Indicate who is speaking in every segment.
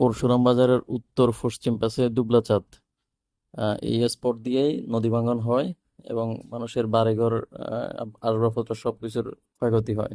Speaker 1: পরশুরাম বাজারের উত্তর পশ্চিম পাশে দুবলা চাঁদ আহ, এই স্পট দিয়েই নদী ভাঙন হয় এবং মানুষের বাড়িঘর আসবাবপত্র সবকিছুর ক্ষয়ক্ষতি হয়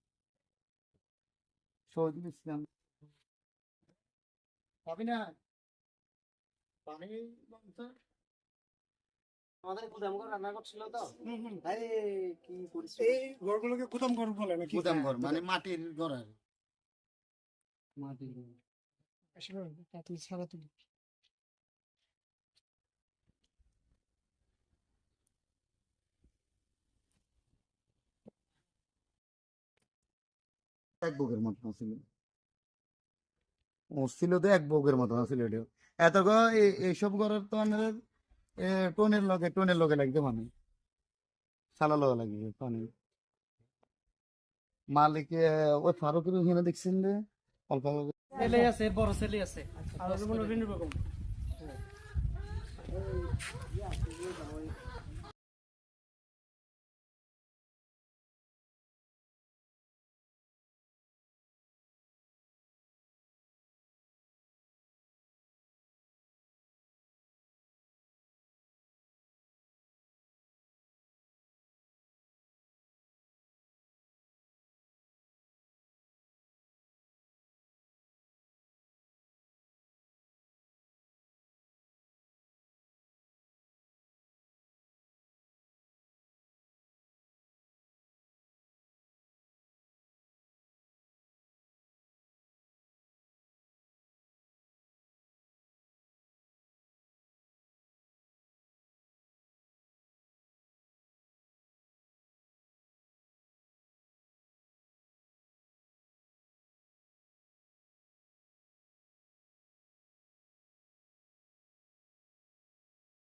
Speaker 2: দিছিলাম পাবি না পানি
Speaker 3: আমাদের গুদাম ঘর রান্না করছিল তো আরে কি করিস
Speaker 4: এই ঘরগুলোকে গুদাম ঘর বলে নাকি
Speaker 2: গুদাম ঘর মানে মাটির ঘর আর
Speaker 3: মাটির
Speaker 4: তুই ছাড়া তুই
Speaker 2: এক বগের মতন ছিল ও ছিল তো এক বগের মতন ছিল এটা এত এই- এইসব ঘরের তো আমাদের এ, টোনের লগে টোনের লগে লাগবে মানে। সালা লগে লাগবে পানি মালিকে ওই ফারুকের ওখানে দেখছেন যে? অল্প অল্প
Speaker 3: ছেলে আছে বড় ছেলে আছে। আর মনে বেগম।